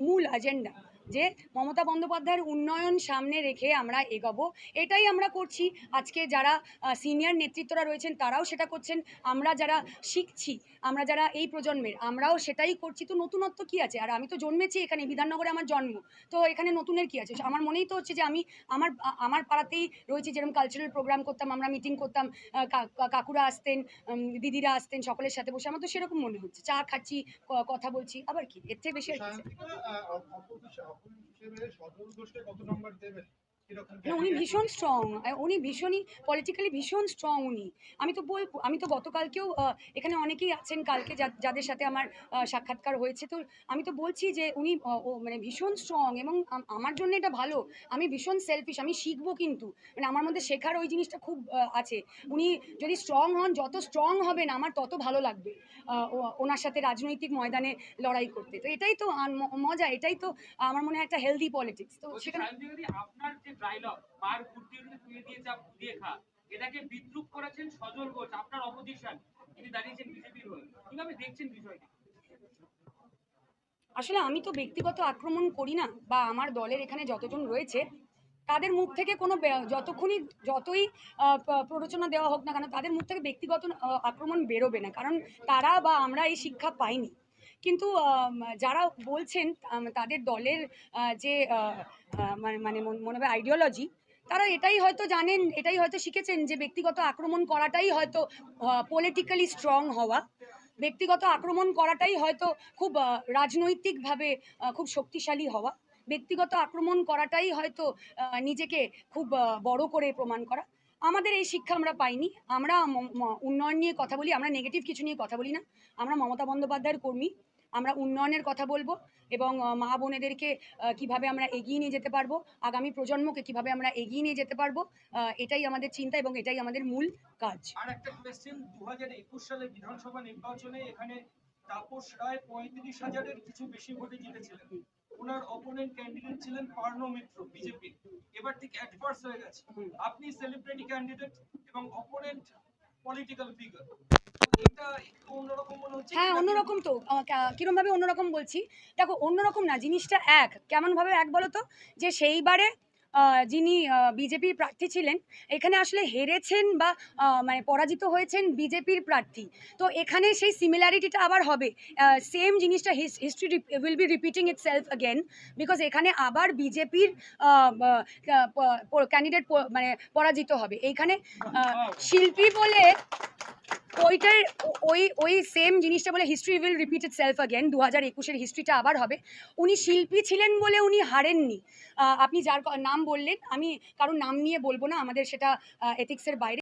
মূল এজেন্ডা যে মমতা বন্দ্যোপাধ্যায়ের উন্নয়ন সামনে রেখে আমরা এগোবো, এটাই আমরা করছি। আজকে যারা সিনিয়র নেতৃত্বরা রয়েছেন, তারাও সেটা করছেন। আমরা যারা শিখছি, আমরা যারা এই প্রজন্মের, আমরাও সেটাই করছি। তো নতুনত্ব কি আছে? আর আমি তো জন্মেছি এখানে, বিধাননগরে আমার জন্ম। তো এখানে নতুনের কি আছে? আমার মনেই তো হচ্ছে যে আমি, আমার আমার পাড়াতেই রয়েছে যেরকম কালচারাল প্রোগ্রাম করতাম, আমরা মিটিং করতাম কাকুরা আসতেন দিদিরা আসতেন, সকলের সাথে বসে। আমার তো সেরকম মনে হচ্ছে। চা খাচ্ছি কথা বলছি, আবার কি? এর থেকে বেশি আর হিসেবে- সজল ঘোষকে কত নম্বর দেবেন? না উনি ভীষণ স্ট্রং উনি ভীষণই পলিটিক্যালি ভীষণ স্ট্রং উনি। আমি তো বল আমি তো গতকালকেও এখানে অনেকেই আছেন কালকে যাদের সাথে আমার সাক্ষাৎকার হয়েছে। তো আমি তো বলছি যে উনি ও মানে ভীষণ স্ট্রং এবং আমার জন্য এটা ভালো। আমি ভীষণ সেলফিশ আমি শিখব কিন্তু। মানে আমার মধ্যে শেখার ওই জিনিসটা খুব আছে। উনি যদি স্ট্রং হন যত স্ট্রং হবেন আমার তত ভালো লাগবে ওনার সাথে রাজনৈতিক ময়দানে লড়াই করতে। তো এটাই তো মজা এটাই তো আমার মনে হয় একটা হেলদি পলিটিক্স তো সেখানে আপনার যে ডায়লগ মার উঠে তুলে দিয়ে চাপ দিয়ে খা। এটাকে বিদ্রুপ করেছেন সজল ঘোষ, আপনার অপোজিশন। তিনি দাঁড়িয়েছেন বিজেপির হয়ে। কীভাবে দেখছেন বিষয়টা? আসলে আমি তো ব্যক্তিগত আক্রমণ করি না, বা আমার দলের এখানে যতজন রয়েছে, তাদের মুখ থেকে কোনো যতক্ষণই, যতই প্ররোচনা দেওয়া হোক না কেন, তাদের মুখ থেকে ব্যক্তিগত আক্রমণ বেরোবে না। কারণ তারা বা আমরা এই শিক্ষা পাইনি। কিন্তু যারা বলছেন তাদের দলের যে মানে মানে মন- হয় আইডিওলজি তারা এটাই হয়তো জানেন, এটাই হয়তো শিখেছেন যে ব্যক্তিগত আক্রমণ করাটাই হয়তো পলিটিক্যালি স্ট্রং হওয়া। ব্যক্তিগত আক্রমণ করাটাই হয়তো খুব রাজনৈতিকভাবে খুব শক্তিশালী হওয়া। ব্যক্তিগত আক্রমণ করাটাই হয়তো নিজেকে খুব বড় করে প্রমাণ করা। আমাদের এই শিক্ষা আমরা পাইনি। আমরা উন্নয়ন নিয়ে কথা বলি, আমরা নেগেটিভ কিছু নিয়ে কথা বলি না। আমরা মমতা বন্দ্যোপাধ্যায়ের কর্মী, আমরা উন্নয়নের কথা বলব এবং মা বোনেদেরকে কীভাবে আমরা এগিয়ে নিয়ে যেতে পারব, আগামী প্রজন্মকে কীভাবে আমরা এগিয়ে নিয়ে যেতে পারব এটাই আমাদের চিন্তা এবং এটাই আমাদের মূল কাজ। আর একটা কোয়েশ্চেন দু হাজার একুশ সালে বিধানসভা নির্বাচনে এখানে তাপস রায় পঁয়ত্রিশ হাজারের কিছু বেশি ভোটে জিতেছিলেন। ওনার অপোনেন্ট ক্যান্ডিডেট ছিলেন পার্নো মিত্র বিজেপি এবার থেকে অ্যাডভার্স হয়ে গেছে। আপনি সেলিব্রিটি ক্যান্ডিডেট এবং অপোনেন্ট পলিটিক্যাল ফিগার হ্যাঁ অন্যরকম তো। কিরম ভাবে অন্যরকম বলছি? দেখো অন্যরকম না জিনিসটা এক। কেমন ভাবে এক বলো তো? যে সেইবারে যিনি বিজেপির প্রার্থী ছিলেন এখানে আসলে হেরেছেন বা মানে পরাজিত হয়েছেন বিজেপির প্রার্থী। তো এখানে সেই সিমিলারিটিটা আবার হবে। সেম জিনিসটা history will be repeating itself again because এখানে আবার বিজেপির ক্যান্ডিডেট মানে পরাজিত হবে। এইখানে শিল্পী বলে ওইটার ওই ওই সেম জিনিসটা বলে history will repeat itself again দু হাজার একুশের হিস্ট্রিটা আবার হবে। উনি শিল্পী ছিলেন বলে উনি হারেননি। আপনি যার নাম বললেন, আমি কারোর নাম নিয়ে বলব না, আমাদের সেটা এথিক্সের বাইরে।